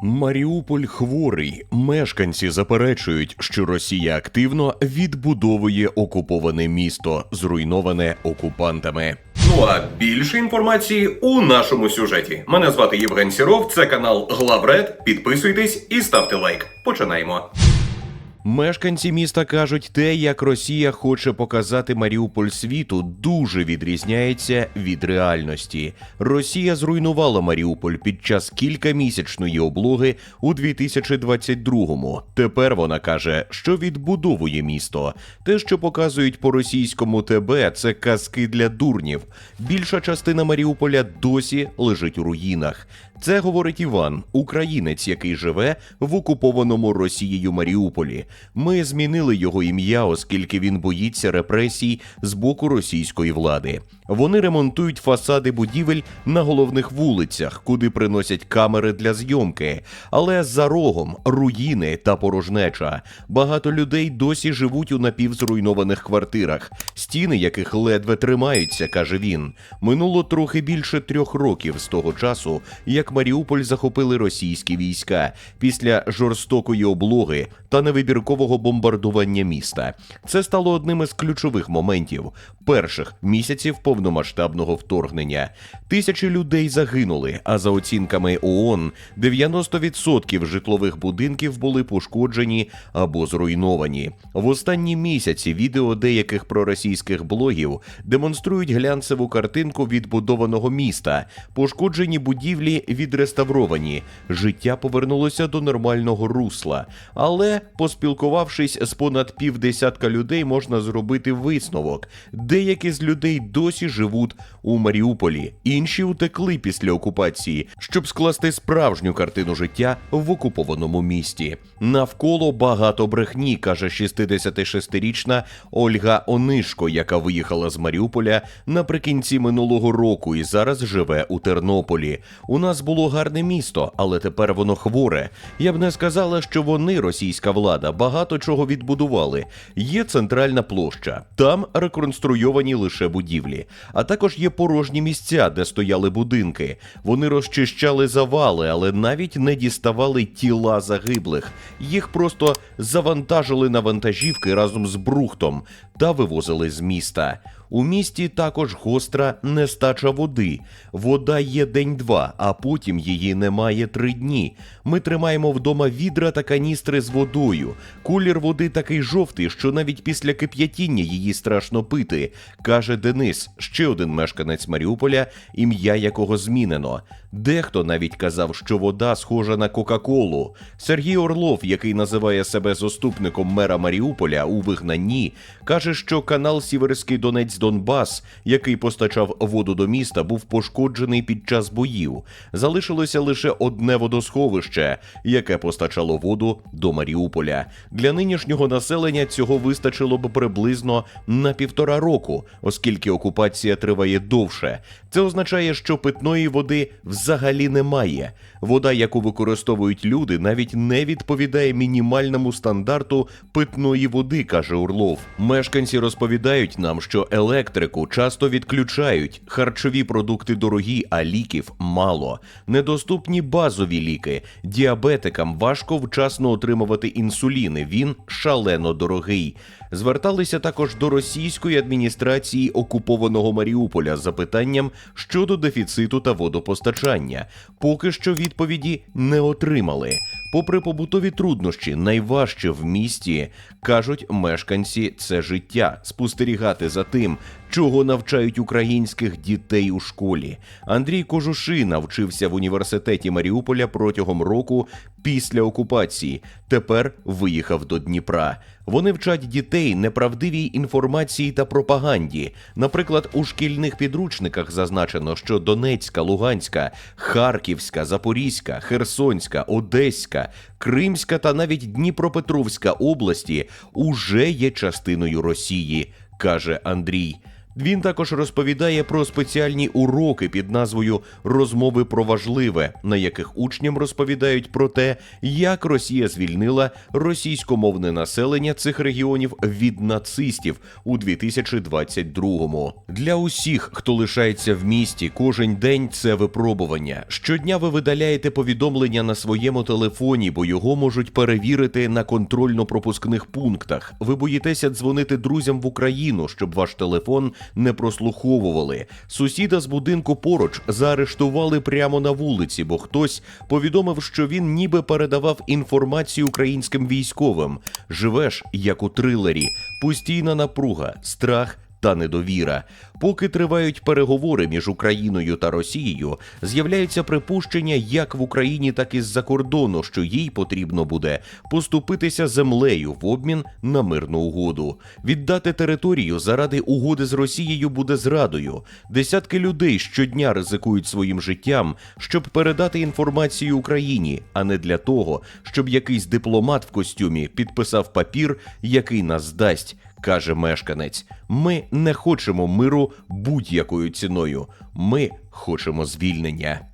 Маріуполь хворий. Мешканці заперечують, що Росія активно відбудовує окуповане місто, зруйноване окупантами. Ну а більше інформації у нашому сюжеті. Мене звати Євген Сіров, це канал Главред. Підписуйтесь і ставте лайк. Починаємо. Мешканці міста кажуть, те, як Росія хоче показати Маріуполь світу, дуже відрізняється від реальності. Росія зруйнувала Маріуполь під час кількамісячної облоги у 2022-му. Тепер вона каже, що відбудовує місто. Те, що показують по російському ТБ, це казки для дурнів. Більша частина Маріуполя досі лежить у руїнах. Це говорить Іван, українець, який живе в окупованому Росією Маріуполі. Ми змінили його ім'я, оскільки він боїться репресій з боку російської влади. Вони ремонтують фасади будівель на головних вулицях, куди приносять камери для зйомки. Але за рогом руїни та порожнеча. Багато людей досі живуть у напівзруйнованих квартирах, стіни яких ледве тримаються, каже він. Минуло трохи більше трьох років з того часу, як Маріуполь захопили російські війська після жорстокої облоги та невибіркового бомбардування міста. Це стало одним із ключових моментів перших місяців повномасштабного вторгнення. Тисячі людей загинули. А за оцінками ООН, 90% житлових будинків були пошкоджені або зруйновані. В останні місяці відео деяких проросійських блогів демонструють глянцеву картинку відбудованого міста. Пошкоджені будівлі відреставровані. Життя повернулося до нормального русла. Але, поспілкувавшись з понад півдесятка людей, можна зробити висновок. Деякі з людей досі живуть у Маріуполі, інші утекли після окупації, щоб скласти справжню картину життя в окупованому місті. Навколо багато брехні, каже 66-річна Ольга Онишко, яка виїхала з Маріуполя наприкінці минулого року і зараз живе у Тернополі. У нас було гарне місто, але тепер воно хворе. Я б не сказала, що вони, російська влада, багато чого відбудували. Є центральна площа, там реконструйовані лише будівлі, а також є порожні місця, де стояли будинки. Вони розчищали завали, але навіть не діставали тіла загиблих. Їх просто завантажили на вантажівки разом з брухтом та вивозили з міста. У місті також гостра нестача води. Вода є день-два, а потім її немає три дні. Ми тримаємо вдома відра та каністри з водою. Колір води такий жовтий, що навіть після кип'ятіння її страшно пити, каже Денис, ще один мешканець Маріуполя, ім'я якого змінено. Дехто навіть казав, що вода схожа на Кока-Колу. Сергій Орлов, який називає себе заступником мера Маріуполя у вигнанні, каже, що канал Сіверський Донець Донбас, який постачав воду до міста, був пошкоджений під час боїв. Залишилося лише одне водосховище, яке постачало воду до Маріуполя. Для нинішнього населення цього вистачило б приблизно на півтора року, оскільки окупація триває довше. Це означає, що питної води взагалі немає. Вода, яку використовують люди, навіть не відповідає мінімальному стандарту питної води, каже Урлов. Мешканці розповідають нам, що електрику часто відключають, харчові продукти дорогі, а ліків мало. Недоступні базові ліки. Діабетикам важко вчасно отримувати інсуліни. Він шалено дорогий. Зверталися також до російської адміністрації окупованого Маріуполя з запитанням щодо дефіциту та водопостачання. Поки що відповіді не отримали. Попри побутові труднощі, найважче в місті кажуть мешканці це життя. Спостерігати за тим, чого навчають українських дітей у школі. Андрій Кожушина вчився в університеті Маріуполя протягом року після окупації. Тепер виїхав до Дніпра. Вони вчать дітей неправдивій інформації та пропаганді. Наприклад, у шкільних підручниках зазначено, що Донецька, Луганська, Харківська, Запорізька, Херсонська, Одеська, Кримська та навіть Дніпропетровська області уже є частиною Росії, каже Андрій. Він також розповідає про спеціальні уроки під назвою Розмови про важливе, на яких учням розповідають про те, як Росія звільнила російськомовне населення цих регіонів від нацистів у 2022-му. Для усіх, хто лишається в місті, кожен день це випробування. Щодня ви видаляєте повідомлення на своєму телефоні, бо його можуть перевірити на контрольно-пропускних пунктах. Ви боїтеся дзвонити друзям в Україну, щоб ваш телефон не прослуховували. Сусіда з будинку поруч заарештували прямо на вулиці, бо хтось повідомив, що він ніби передавав інформацію українським військовим. Живеш як у трилері, постійна напруга, страх та недовіра. Поки тривають переговори між Україною та Росією, з'являються припущення як в Україні, так і з-за кордону, що їй потрібно буде поступитися землею в обмін на мирну угоду. Віддати територію заради угоди з Росією буде зрадою. Десятки людей щодня ризикують своїм життям, щоб передати інформацію Україні, а не для того, щоб якийсь дипломат в костюмі підписав папір, який нас здасть каже мешканець. Ми не хочемо миру будь-якою ціною. Ми хочемо звільнення.